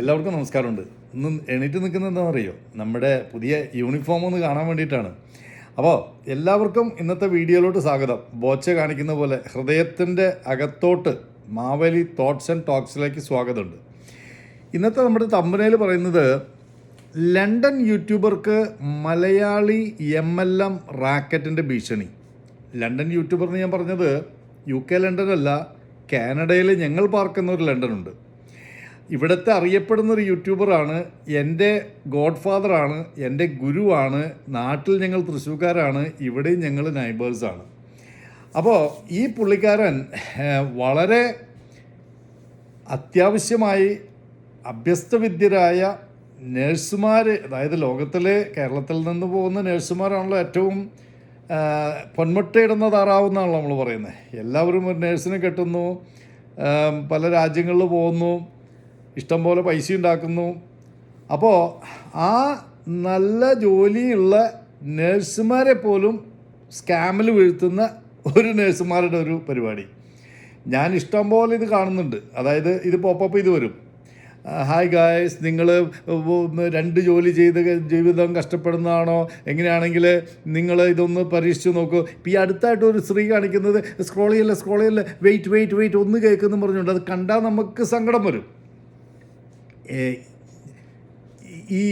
എല്ലാവർക്കും നമസ്കാരമുണ്ട്. ഇന്ന് എണീറ്റ് നിൽക്കുന്നത് എന്താണെന്നറിയോ? നമ്മുടെ പുതിയ യൂണിഫോം ഒന്ന് കാണാൻ വേണ്ടിയിട്ടാണ്. അപ്പോൾ എല്ലാവർക്കും ഇന്നത്തെ വീഡിയോയിലോട്ട് സ്വാഗതം. ബോച്ച കാണിക്കുന്ന പോലെ ഹൃദയത്തിന്റെ അകത്തോട്ട് മാവേലി തോട്ട്സ് ആൻഡ് ടോക്സിലേക്ക് സ്വാഗതമുണ്ട്. ഇന്നത്തെ നമ്മുടെ തമ്പനയിൽ പറയുന്നത് ലണ്ടൻ യൂട്യൂബർക്ക് മലയാളി എം എൽ എം റാക്കറ്റിന്റെ ഭീഷണി. ലണ്ടൻ യൂട്യൂബർ എന്ന് ഞാൻ പറഞ്ഞത് യു കെ ലണ്ടൻ അല്ല കാനഡയിൽ ഞങ്ങൾ പാർക്കുന്ന ഒരു ലണ്ടനുണ്ട്. ഇവിടുത്തെ അറിയപ്പെടുന്ന ഒരു യൂട്യൂബറാണ് എന്റെ ഗോഡ് ഫാദറാണ് എന്റെ ഗുരുവാണ് നാട്ടിൽ ഞങ്ങൾ തൃശ്ശൂർക്കാരാണ്. ഇവിടെയും ഞങ്ങൾ നൈബേഴ്സാണ് അപ്പോൾ ഈ പുള്ളിക്കാരൻ വളരെ അത്യാവശ്യമായി അഭ്യസ്തവിദ്യരായ നേഴ്സുമാർ അതായത് ലോകത്തിലെ കേരളത്തിൽ നിന്ന് പോകുന്ന നേഴ്സുമാരാണല്ലോ ഏറ്റവും പൊന്മുട്ടയിടുന്ന താറാവെന്നാണല്ലോ നമ്മൾ പറയുന്നത്. എല്ലാവരും ഒരു നേഴ്സിനെ കെട്ടുന്നു. പല രാജ്യങ്ങളിൽ പോകുന്നു. ഇഷ്ടംപോലെ പൈസ ഉണ്ടാക്കുന്നു. അപ്പോൾ ആ നല്ല ജോലിയുള്ള നേഴ്സുമാരെ പോലും സ്കാമിൽ വീഴ്ത്തുന്ന ഒരു നേഴ്സുമാരുടെ ഒരു പരിപാടി. ഞാൻ ഇഷ്ടം പോലെ ഇത് കാണുന്നുണ്ട്. അതായത് ഇത് പോപ്പപ്പ് ഇത് വരും. ഹായ് ഗായ്സ് നിങ്ങൾ രണ്ട് ജോലി ചെയ്ത് ജീവിതം കഷ്ടപ്പെടുന്നതാണോ? എങ്ങനെയാണെങ്കിൽ നിങ്ങൾ ഇതൊന്ന് പരീക്ഷിച്ച് നോക്കൂ. ഇപ്പം ഈ അടുത്തായിട്ട് ഒരു സ്ത്രീ കാണിക്കുന്നത് സ്ക്രോൾ ചെയ്യല്ല സ്ക്രോൾ ചെയ്യല്ല? വെയിറ്റ് വെയിറ്റ് വെയിറ്റ് ഒന്ന് കേൾക്കുന്നു പറഞ്ഞുകൊണ്ട് അത് കണ്ടാൽ നമുക്ക് സങ്കടം വരും. ഈ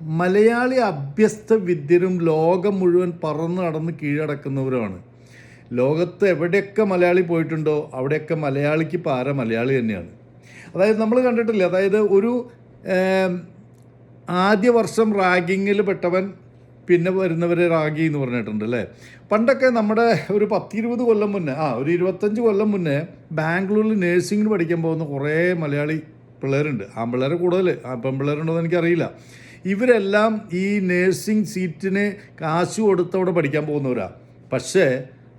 മലയാളി അഭ്യസ്ത വിദ്യരും ലോകം മുഴുവൻ പറന്ന് നടന്ന് കീഴടക്കുന്നവരുമാണ്. ലോകത്ത് എവിടെയൊക്കെ മലയാളി പോയിട്ടുണ്ടോ അവിടെയൊക്കെ മലയാളിക്ക് പാര മലയാളി തന്നെയാണ്. അതായത് നമ്മൾ കണ്ടിട്ടില്ല അതായത് ഒരു ആദ്യ വർഷം റാഗിങ്ങിൽ പെട്ടവൻ പിന്നെ വരുന്നവരെ റാഗി എന്ന് പറഞ്ഞിട്ടുണ്ട് അല്ലേ? പണ്ടൊക്കെ നമ്മുടെ ഒരു പത്തിരുപത് കൊല്ലം മുന്നേ ആ ഒരു ഇരുപത്തഞ്ച് കൊല്ലം മുന്നേ ബാംഗ്ലൂരിൽ നേഴ്സിങ്ങിന് പഠിക്കാൻ പോകുന്ന കുറേ മലയാളി പിള്ളേരുണ്ട് ആ പിള്ളേരെ കൂടുതൽ പെൺപിള്ളേരുണ്ടോ എന്ന് എനിക്കറിയില്ല. ഇവരെല്ലാം ഈ നേഴ്സിംഗ് സീറ്റിന് കാശ് കൊടുത്തവിടെ പഠിക്കാൻ പോകുന്നവരാണ് പക്ഷേ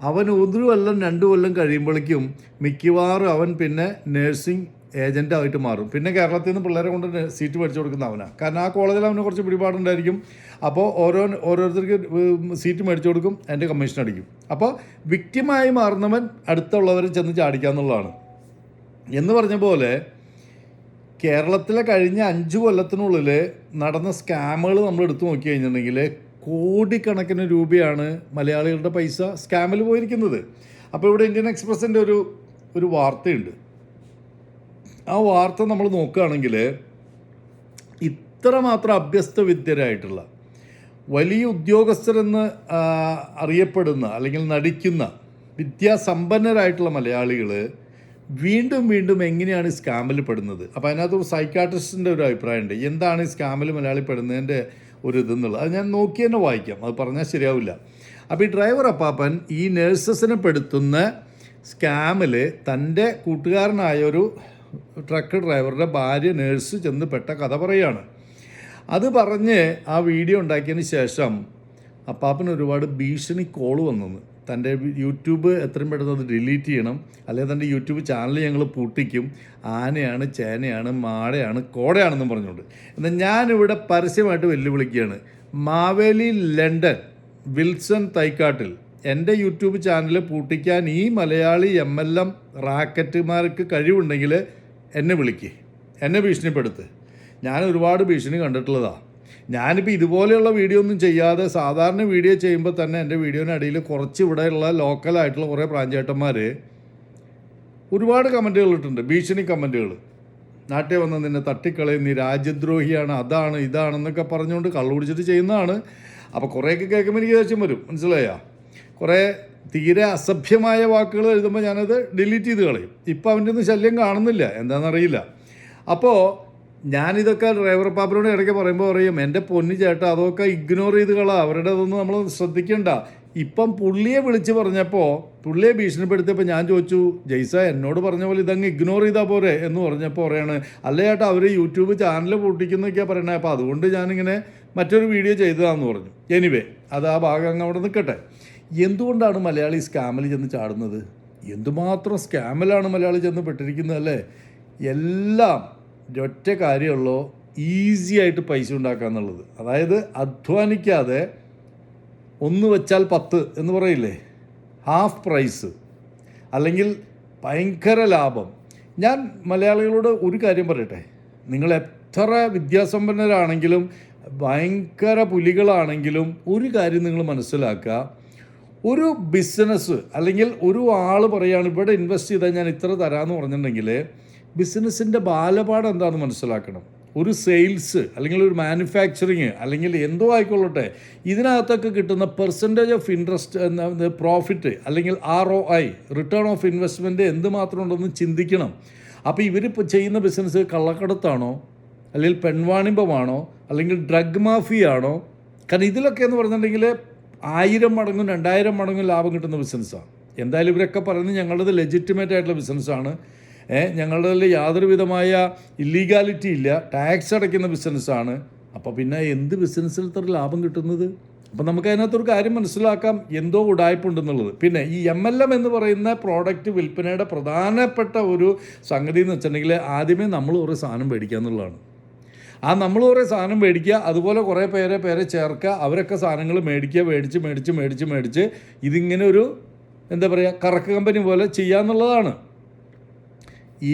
അവൻ ഒരു കൊല്ലം രണ്ട് കൊല്ലം കഴിയുമ്പോഴേക്കും മിക്കവാറും അവൻ പിന്നെ നേഴ്സിംഗ് ഏജന്റായിട്ട് മാറും. പിന്നെ കേരളത്തിൽ നിന്ന് പിള്ളേരെ കൊണ്ട് സീറ്റ് പഠിച്ചു കൊടുക്കുന്ന അവനാണ് കാരണം ആ കോളേജിൽ അവന് കുറച്ച് പിടിപാടുണ്ടായിരിക്കും. അപ്പോൾ ഓരോ ഓരോരുത്തർക്ക് സീറ്റ് മേടിച്ചു കൊടുക്കും അതിന്റെ കമ്മീഷൻ അടിക്കും. അപ്പോൾ വിക്റ്റിമായി മാറുന്നവൻ അടുത്തുള്ളവരെ ചെന്ന് ചാടിക്കാന്നുള്ളതാണ്. എന്ന് പറഞ്ഞ പോലെ കേരളത്തിലെ കഴിഞ്ഞ അഞ്ച് കൊല്ലത്തിനുള്ളിൽ നടന്ന സ്കാമുകൾ നമ്മൾ എടുത്തു നോക്കി കഴിഞ്ഞിട്ടുണ്ടെങ്കിൽ കോടിക്കണക്കിന് രൂപയാണ് മലയാളികളുടെ പൈസ സ്കാമിൽ പോയിരിക്കുന്നത്. അപ്പോൾ ഇവിടെ ഇന്ത്യൻ എക്സ്പ്രസിന്റെ ഒരു ഒരു വാർത്തയുണ്ട്. ആ വാർത്ത നമ്മൾ നോക്കുകയാണെങ്കിൽ ഇത്രമാത്രം അഭ്യസ്ത വിദ്യരായിട്ടുള്ള വലിയ ഉദ്യോഗസ്ഥരെന്ന് അറിയപ്പെടുന്ന അല്ലെങ്കിൽ നടിക്കുന്ന വിദ്യാസമ്പന്നരായിട്ടുള്ള മലയാളികൾ വീണ്ടും വീണ്ടും എങ്ങനെയാണ് സ്കാമിൽ പെടുന്നത്? അപ്പോൾ അതിനകത്ത് സൈക്കാട്രിസ്റ്റിന്റെ ഒരു അഭിപ്രായമുണ്ട്. എന്താണ് ഈ സ്കാമിൽ മലയാളി പെടുന്നതിന്റെ ഒരു ഇതെന്നുള്ളത്? അത് ഞാൻ നോക്കി തന്നെ വായിക്കാം. അത് പറഞ്ഞാൽ ശരിയാവില്ല. അപ്പോൾ ഈ ഡ്രൈവർ അപ്പാപ്പൻ ഈ നേഴ്സസിനെ പെടുത്തുന്ന സ്കാമിൽ തന്റെ കൂട്ടുകാരനായ ഒരു ട്രക്ക് ഡ്രൈവറുടെ ഭാര്യ നേഴ്സ് ചെന്ന് പെട്ട കഥ പറയുകയാണ്. അത് പറഞ്ഞ് ആ വീഡിയോ ഉണ്ടാക്കിയതിന് ശേഷം അപ്പാപ്പന് ഒരുപാട് ഭീഷണി കോൾ വന്നു. തന്റെ യൂട്യൂബ് എത്രയും പെട്ടെന്ന് അത് ഡിലീറ്റ് ചെയ്യണം. അല്ലെങ്കിൽ തന്റെ യൂട്യൂബ് ചാനൽ ഞങ്ങൾ പൂട്ടിക്കും. ആനയാണ് ചേനയാണ് മാടയാണ് കോടയാണെന്നും പറഞ്ഞുകൊണ്ട്. എന്നാൽ ഞാനിവിടെ പരസ്യമായിട്ട് വെല്ലുവിളിക്കുകയാണ്. മാവേലി ലണ്ടൻ വിൽസൺ തൈക്കാട്ടിൽ എന്റെ യൂട്യൂബ് ചാനൽ പൂട്ടിക്കാൻ ഈ മലയാളി എം എൽ എം റാക്കറ്റുമാർക്ക് കഴിവുണ്ടെങ്കിൽ എന്നെ വിളിക്കേ. എന്നെ ഭീഷണിപ്പെടുത്ത്. ഞാൻ ഒരുപാട് ഭീഷണി കണ്ടിട്ടുള്ളതാണ് ഞാനിപ്പോൾ ഇതുപോലെയുള്ള വീഡിയോ ഒന്നും ചെയ്യാതെ സാധാരണ വീഡിയോ ചെയ്യുമ്പോൾ തന്നെ എന്റെ അടിയിൽ കുറച്ച് ഇവിടെയുള്ള ലോക്കലായിട്ടുള്ള കുറേ പ്രാഞ്ചേട്ടന്മാർ ഒരുപാട് കമന്റുകൾ ഇട്ടിട്ടുണ്ട് ഭീഷണി കമന്റുകൾ നാട്ടിൽ വന്ന് നിന്നെ തട്ടിക്കളയും നീ രാജ്യദ്രോഹിയാണ് അതാണ് ഇതാണെന്നൊക്കെ പറഞ്ഞുകൊണ്ട് കള്ളുപിടിച്ചിട്ട് ചെയ്യുന്നതാണ്. അപ്പോൾ കുറേയൊക്കെ കേൾക്കുമ്പോൾ എനിക്ക് ദേഷ്യം വരും മനസ്സിലായോ? കുറേ തീരെ അസഭ്യമായ വാക്കുകൾ എഴുതുമ്പോൾ ഞാനത് ഡിലീറ്റ് ചെയ്ത് കളയും. ഇപ്പോൾ അവന്റെ ഒന്നും ശല്യം കാണുന്നില്ല എന്താണെന്നറിയില്ല അപ്പോൾ ഞാനിതൊക്കെ ഡ്രൈവർ പാപ്പനോട് ഇടയ്ക്ക് പറയുമ്പോൾ പറയും എന്റെ പൊന്നു ചേട്ടാ അതൊക്കെ ഇഗ്നോർ ചെയ്ത് കളാ. അവരുടെ അതൊന്നും നമ്മൾ ശ്രദ്ധിക്കണ്ട. ഇപ്പം പുള്ളിയെ വിളിച്ച് പറഞ്ഞപ്പോൾ പുള്ളിയെ ഭീഷണിപ്പെടുത്തിയപ്പോൾ ഞാൻ ചോദിച്ചു ജയ്സ എന്നോട് പറഞ്ഞ പോലെ ഇതങ്ങ് ഇഗ്നോർ ചെയ്താൽ പോരെ? എന്ന് പറഞ്ഞപ്പോൾ പറയാണ് അല്ല ചേട്ടാ അവർ യൂട്യൂബ് ചാനൽ പൊട്ടിക്കുന്നൊക്കെയാണ് പറയണേ അപ്പോൾ അതുകൊണ്ട് ഞാനിങ്ങനെ മറ്റൊരു വീഡിയോ ചെയ്തതാന്ന് പറഞ്ഞു. എനിവേ അത് ആ ഭാഗം അങ്ങ് അവിടെ നിൽക്കട്ടെ. എന്തുകൊണ്ടാണ് മലയാളി സ്കാമിൽ ചെന്ന് ചാടുന്നത്? എന്തുമാത്രം സ്കാമിലാണ് മലയാളി ചെന്ന് പെട്ടിരിക്കുന്നത് അല്ലേ? എല്ലാം ഒറ്റ കാര്യമുള്ളൂ ഈസി ആയിട്ട് പൈസ ഉണ്ടാക്കുക എന്നുള്ളത്. അതായത് അധ്വാനിക്കാതെ ഒന്ന് വെച്ചാൽ പത്ത് എന്ന് പറയില്ലേ? ഹാഫ് പ്രൈസ് അല്ലെങ്കിൽ ഭയങ്കര ലാഭം. ഞാൻ മലയാളികളോട് ഒരു കാര്യം പറയട്ടെ. നിങ്ങൾ എത്ര വിദ്യാസമ്പന്നരാണെങ്കിലും ഭയങ്കര പുലികളാണെങ്കിലും ഒരു കാര്യം നിങ്ങൾ മനസ്സിലാക്കുക. ഒരു ബിസിനസ് അല്ലെങ്കിൽ ഒരു ആൾ പറയുകയാണ് ഇവിടെ ഇൻവെസ്റ്റ് ചെയ്താൽ ഞാൻ ഇത്ര തരാമെന്ന് പറഞ്ഞിട്ടുണ്ടെങ്കിൽ ബിസിനസ്സിന്റെ ബാലപാഠം എന്താണെന്ന് മനസ്സിലാക്കണം. ഒരു സെയിൽസ് അല്ലെങ്കിൽ ഒരു മാനുഫാക്ചറിങ് അല്ലെങ്കിൽ എന്തോ ആയിക്കൊള്ളട്ടെ ഇതിനകത്തൊക്കെ കിട്ടുന്ന പെർസെന്റേജ് ഓഫ് ഇൻട്രസ്റ്റ് പ്രോഫിറ്റ് അല്ലെങ്കിൽ R O I return of investment എന്തുമാത്രം ഉണ്ടെന്ന് ചിന്തിക്കണം. അപ്പോൾ ഇവരിപ്പോൾ ചെയ്യുന്ന ബിസിനസ് കള്ളക്കടത്താണോ അല്ലെങ്കിൽ പെൺവാണിഭമാണോ അല്ലെങ്കിൽ ഡ്രഗ് മാഫിയാണോ കാരണം ഇതിലൊക്കെ എന്ന് പറഞ്ഞിട്ടുണ്ടെങ്കിൽ ആയിരം മടങ്ങും രണ്ടായിരം മടങ്ങും ലാഭം കിട്ടുന്ന ബിസിനസ്സാണ് എന്തായാലും ഇവരൊക്കെ പറയുന്നത് ഞങ്ങളത് ലെജിറ്റിമേറ്റ് ആയിട്ടുള്ള ബിസിനസ്സാണ് ഞങ്ങളുടെ യാതൊരു വിധമായ ഇല്ലീഗാലിറ്റി ഇല്ല. ടാക്സ് അടയ്ക്കുന്ന ബിസിനസ്സാണ് അപ്പോൾ പിന്നെ എന്ത് ബിസിനസ്സിൽ ഇത്ര ലാഭം കിട്ടുന്നത്? അപ്പം നമുക്ക് അതിനകത്തൊരു കാര്യം മനസ്സിലാക്കാം. എന്തോ ഉടായ്പുണ്ടെന്നുള്ളത്. പിന്നെ ഈ എം എൽ എം എന്ന് പറയുന്ന പ്രോഡക്റ്റ് വിൽപ്പനയുടെ പ്രധാനപ്പെട്ട ഒരു സംഗതി എന്ന് വെച്ചിട്ടുണ്ടെങ്കിൽ ആദ്യമേ നമ്മൾ കുറേ സാധനം മേടിക്കുക എന്നുള്ളതാണ്. ആ നമ്മൾ കുറേ സാധനം മേടിക്കുക അതുപോലെ കുറേ പേരെ പേരെ ചേർക്കുക അവരൊക്കെ സാധനങ്ങൾ മേടിക്കുക മേടിച്ച് മേടിച്ച് മേടിച്ച് മേടിച്ച് ഇതിങ്ങനെ ഒരു എന്താ പറയുക കറക്ക് കമ്പനി പോലെ ചെയ്യാന്നുള്ളതാണ്. ഈ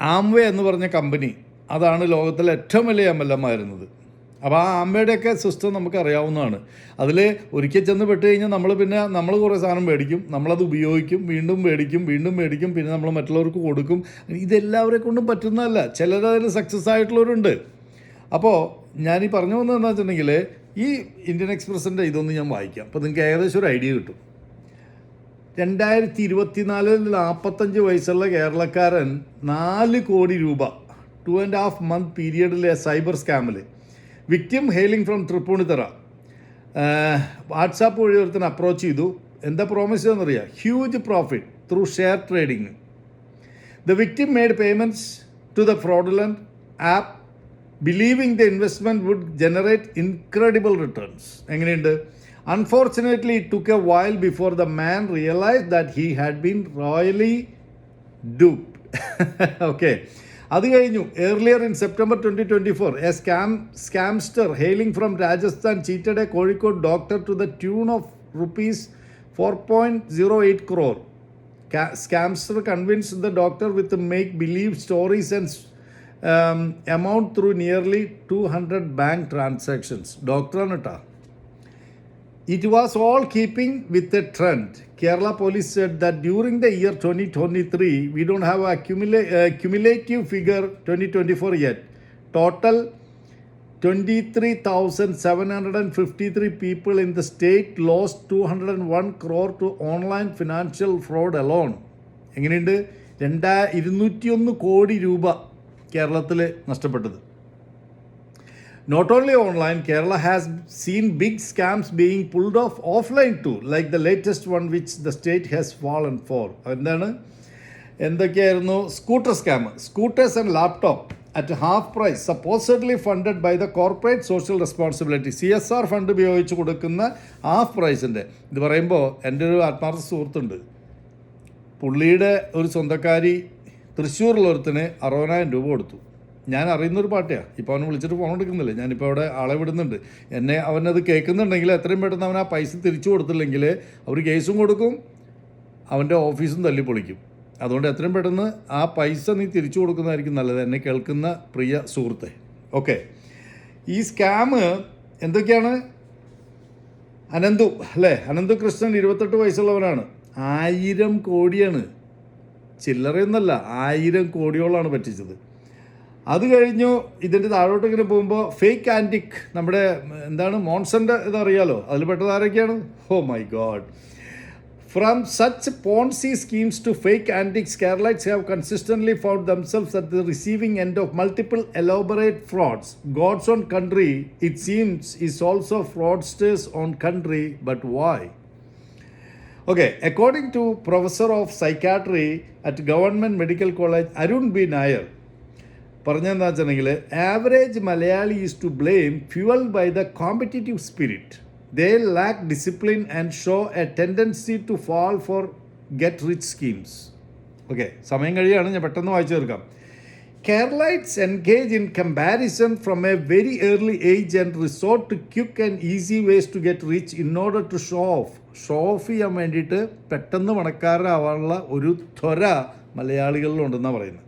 ആംവേ എന്ന് പറഞ്ഞ കമ്പനി അതാണ് ലോകത്തിലെ ഏറ്റവും വലിയ എം എൽ എം ആയിരുന്നത്. അപ്പോൾ ആ ആംബയുടെയൊക്കെ സിസ്റ്റം നമുക്ക് അറിയാവുന്നതാണ് അതിൽ ഒരിക്കൽ ചെന്ന് പെട്ട് കഴിഞ്ഞാൽ നമ്മൾ പിന്നെ നമ്മൾ കുറേ സാധനം മേടിക്കും നമ്മളത് ഉപയോഗിക്കും വീണ്ടും മേടിക്കും വീണ്ടും മേടിക്കും പിന്നെ നമ്മൾ മറ്റുള്ളവർക്ക് കൊടുക്കും. ഇതെല്ലാവരെ കൊണ്ടും പറ്റുന്നതല്ല. ചിലരതിൽ സക്സസ് ആയിട്ടുള്ളവരുണ്ട്. അപ്പോൾ ഈ പറഞ്ഞു വന്നതെന്ന് വെച്ചിട്ടുണ്ടെങ്കിൽ ഈ ഇന്ത്യൻ എക്സ്പ്രസിന്റെ ഇതൊന്ന് ഞാൻ വായിക്കാം. അപ്പോൾ നിങ്ങൾക്ക് ഏകദേശം ഒരു ഐഡിയ കിട്ടും. രണ്ടായിരത്തി ഇരുപത്തിനാലിൽ നാൽപ്പത്തഞ്ച് വയസ്സുള്ള കേരളക്കാരൻ നാല് കോടി രൂപ ടു ആൻഡ് ഹാഫ് മന്ത് പീരിയഡിലെ cyber സ്കാമിൽ victim hailing from Thrippunithura WhatsApp വഴി ഒരുത്തൻ അപ്രോച്ച് ചെയ്തു. എന്താ പ്രോമിസ് എന്നറിയാം? Huge profit through share trading the victim made payments to the fraudulent app believing the investment would generate incredible returns എങ്ങനെയുണ്ട്? Unfortunately it took a while before the man realise that he had been royally dupe okay അത് കഴിഞ്ഞു. Earlier in September twenty twenty four a scam scamster hailing from Rajasthan cheated a Kozhikode doctor to the tune of rupees four point zero eight crore scamster convince the doctor with make believe stories and amount through nearly two hundred bank transactions ഡോക്ടറാണ് കേട്ടോ It was all keeping with the trend. Kerala police said that during the year 2023, we don't have a cumula- uh, cumulative figure 2024 yet. Total 23,753 people in the state lost 201 crore to online financial fraud alone. എങ്ങനെയുണ്ട് രണ്ടാ ഇരുന്നൂറ്റിയൊന്ന് കോടി രൂപ കേരളത്തിൽ Not only online, Kerala has seen big scams being pulled off offline too, like the latest one which the state has fallen for. എന്താണ് എന്തൊക്കെയായിരുന്നു scooter scam scooters and laptop at half price supposedly funded by the corporate social responsibility C S R fund ഉപയോഗിച്ച് കൊടുക്കുന്ന half പ്രൈസിന്റെ ഇത് പറയുമ്പോൾ എന്റെ ഒരു ആത്മാർത്ഥ സുഹൃത്തുണ്ട്. പുള്ളിയുടെ ഒരു സ്വന്തക്കാരി തൃശ്ശൂരിലൊരുത്തിന് അറുപതിനായിരം രൂപ കൊടുത്തു. ഞാൻ അറിയുന്നൊരു പാട്ടിയാണ് ഇപ്പോൾ അവനെ വിളിച്ചിട്ട് ഫോൺ എടുക്കുന്നില്ല. ഞാനിപ്പോൾ അവിടെ ആളെ വിടുന്നുണ്ട്. എന്നെ അവനത് കേൾക്കുന്നുണ്ടെങ്കിൽ എത്രയും പെട്ടെന്ന് അവൻ ആ പൈസ തിരിച്ചു കൊടുത്തില്ലെങ്കിൽ അവർ കേസും കൊടുക്കും അവന്റെ ഓഫീസും തല്ലിപ്പൊളിക്കും. അതുകൊണ്ട് എത്രയും പെട്ടെന്ന് ആ പൈസ നീ തിരിച്ചു കൊടുക്കുന്നതായിരിക്കും നല്ലത്. എന്നെ കേൾക്കുന്ന പ്രിയ സുഹൃത്തെ. ഓക്കെ. ഈ സ്കാം എന്തൊക്കെയാണ്? അനന്തു അല്ലേ? അനന്തു കൃഷ്ണൻ ഇരുപത്തെട്ട് വയസ്സുള്ളവനാണ്. ആയിരം കോടിയാണ്. ചില്ലറയൊന്നല്ല ആയിരം കോടിയോളാണ് പറ്റിച്ചത്. അത് കഴിഞ്ഞു ഇതിന്റെ താഴോട്ട് ഇങ്ങനെ പോകുമ്പോൾ ഫേക്ക് ആന്റിക് നമ്മുടെ എന്താണ് മോൺസന്റെ ഇതറിയാലോ? അതിൽ പെട്ടത് ആരൊക്കെയാണ്? ഹോ my god from such Ponzi schemes to fake antics Keralites have consistently found themselves at the receiving end of multiple elaborate frauds God's own country it seems is also fraudsters own country but why Okay, according to professor of Psychiatry at Government medical college Arun B Nair, പറഞ്ഞെന്താ വെച്ചിട്ടുണ്ടെങ്കിൽ average Malayali is to blame fuelled by the competitive spirit they lack discipline and show a tendency to fall for get rich schemes okay സമയം കഴിയാണ് ഞാൻ പെട്ടെന്ന് വായിച്ചു തീർക്കാം. Keralites engage in comparison from a very early age and resort to quick and easy ways to get rich in order to show off show off ചെയ്യാൻ വേണ്ടിയിട്ട് പെട്ടെന്ന് പണക്കാരനാവാനുള്ള ഒരു ത്വര മലയാളികളിലുണ്ടെന്നാണ് പറയുന്നത്.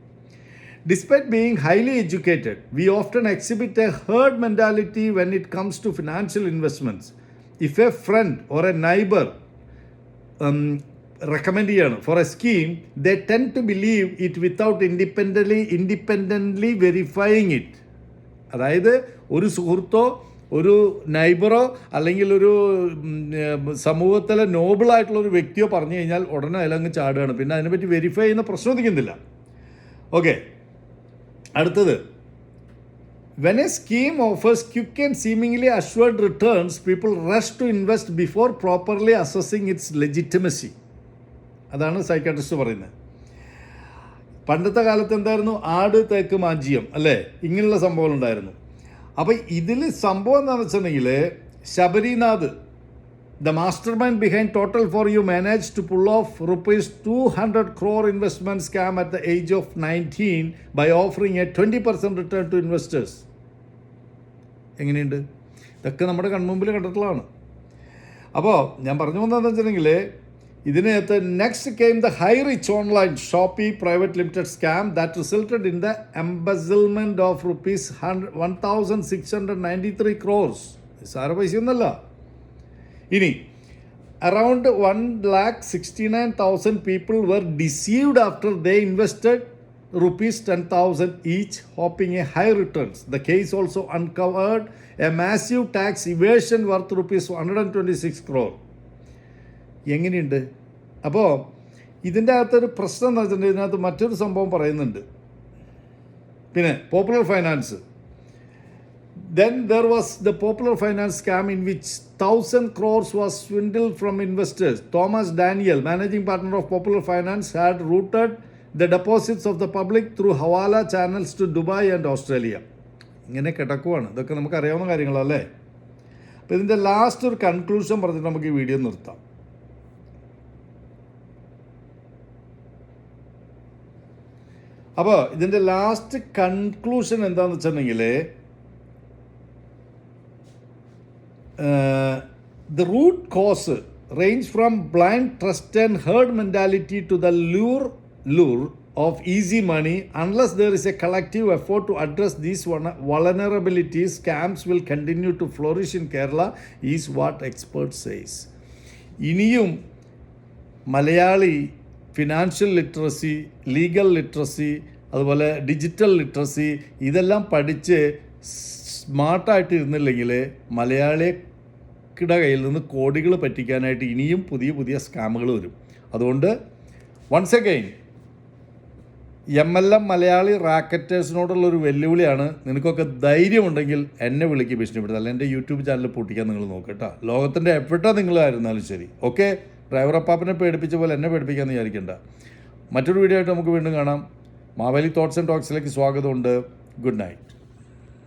Despite being highly educated, we often exhibit a herd mentality when it comes to financial investments. If a friend or a neighbor um, recommend ചെയ്യാണ് for a scheme they tend to believe it without independently independently verifying it അതായത് ഒരു സുഹൃത്തോ ഒരു നൈബറോ അല്ലെങ്കിൽ ഒരു സമൂഹത്തിലെ നോബിളായിട്ടുള്ള ഒരു വ്യക്തിയോ പറഞ്ഞു കഴിഞ്ഞാൽ ഉടനെ അതിലങ്ങ് ചാടുകയാണ്. പിന്നെ അതിനെപ്പറ്റി വെരിഫൈ ചെയ്യുന്ന പ്രശ്നം ഉദിക്കുന്നില്ല ഓക്കെ അടുത്തത്. When a scheme offers quick and seemingly assured returns people rush to invest before properly assessing its legitimacy അതാണ് സൈക്കാട്രിസ്റ്റ് പറയുന്നത്. പണ്ടത്തെ കാലത്ത് എന്തായിരുന്നു? ആട് തേക്ക് മാഞ്ചിയം അല്ലേ? ഇങ്ങനെയുള്ള സംഭവങ്ങൾ ഉണ്ടായിരുന്നു അപ്പോൾ ഇതിൽ സംഭവം എന്താണെന്ന് വെച്ചിട്ടുണ്ടെങ്കിൽ Sabarinath the mastermind behind Total For You manage to pull off rupees two hundred crore investment scam at the age of nineteen by offering a twenty percent return to investors എങ്ങനെയുണ്ട്? ഇതൊക്കെ നമ്മുടെ കൺമുമ്പിൽ കണ്ടിട്ടുള്ളതാണ്. അപ്പോൾ ഞാൻ പറഞ്ഞു വന്നതെന്ന് വെച്ചിട്ടുണ്ടെങ്കിൽ ഇതിനകത്ത് next came the High Rich online Shoppy private limited scam that resulted in the embezzlement of rupees hundred one thousand six hundred ninety three crores sir പൈസയൊന്നുമല്ല. ഇനി around one lakh sixty nine thousand people were deceived after they invested rupees 10,000 each, hoping a high returns. The case also uncovered a massive tax evasion worth rupees 126 crore. എങ്ങനെയുണ്ട് അപ്പോൾ ഇതിന്റെ അകത്തൊരു പ്രശ്നം എന്ന് വെച്ചിട്ടുണ്ടെങ്കിൽ ഇതിനകത്ത് മറ്റൊരു സംഭവം പറയുന്നുണ്ട് പിന്നെ Popular Finance Then there was the popular finance scam in which 1000 crores was swindled from investors. Thomas Daniel, managing partner of Popular Finance, had routed the deposits of the public through Hawala channels to Dubai and Australia. ഇങ്ങനെ കിടക്കുവാണ് ഇതൊക്കെ നമുക്ക് അറിയാവുന്ന കാര്യങ്ങളല്ലേ അപ്പോൾ ഇതിന്റെ last ഒരു conclusion പറഞ്ഞിട്ട് നമുക്ക് ഈ വീഡിയോ നിർത്താം അപ്പോൾ ഇതിന്റെ ലാസ്റ്റ് കൺക്ലൂഷൻ എന്താണെന്ന് വെച്ചിട്ടുണ്ടെങ്കിൽ uh, root cause range from blind trust and herd mentality to the lure lure of easy money unless there is a collective effort to address these vul- vulnerabilities scams will continue to flourish in kerala is what experts says ഇനിയും Malayali financial literacy legal literacy അതുപോലെ digital literacy ഇതെല്ലാം പഠിച്ച് സ്മാർട്ടായിട്ട് ഇരുന്നില്ലെങ്കിൽ മലയാളിയുടെ കയ്യിൽ നിന്ന് കോടികൾ പറ്റിക്കാനായിട്ട് ഇനിയും പുതിയ പുതിയ സ്കാമുകൾ വരും. അതുകൊണ്ട് once again M L M Malayali റാക്കറ്റേഴ്സിനോടുള്ള ഒരു വെല്ലുവിളിയാണ്. നിനക്കൊക്കെ ധൈര്യമുണ്ടെങ്കിൽ എന്നെ വിളിക്ക് ഭീഷണിപ്പെടുത്തുക അല്ലെങ്കിൽ എന്റെ യൂട്യൂബ് ചാനൽ പൊട്ടിക്കാൻ നിങ്ങൾ നോക്കട്ടോ ലോകത്തിന്റെ എവിടെ നിങ്ങളായിരുന്നാലും ശരി. ഓക്കെ? ഡ്രൈവർ അപ്പാപ്പനെ പേടിപ്പിച്ച പോലെ എന്നെ പേടിപ്പിക്കാമെന്ന് വിചാരിക്കേണ്ട. മറ്റൊരു വീഡിയോ ആയിട്ട് നമുക്ക് വീണ്ടും കാണാം. മാവേലി തോട്ട്സ് ആൻഡ് ടോക്സിലേക്ക് സ്വാഗതമുണ്ട്. Good night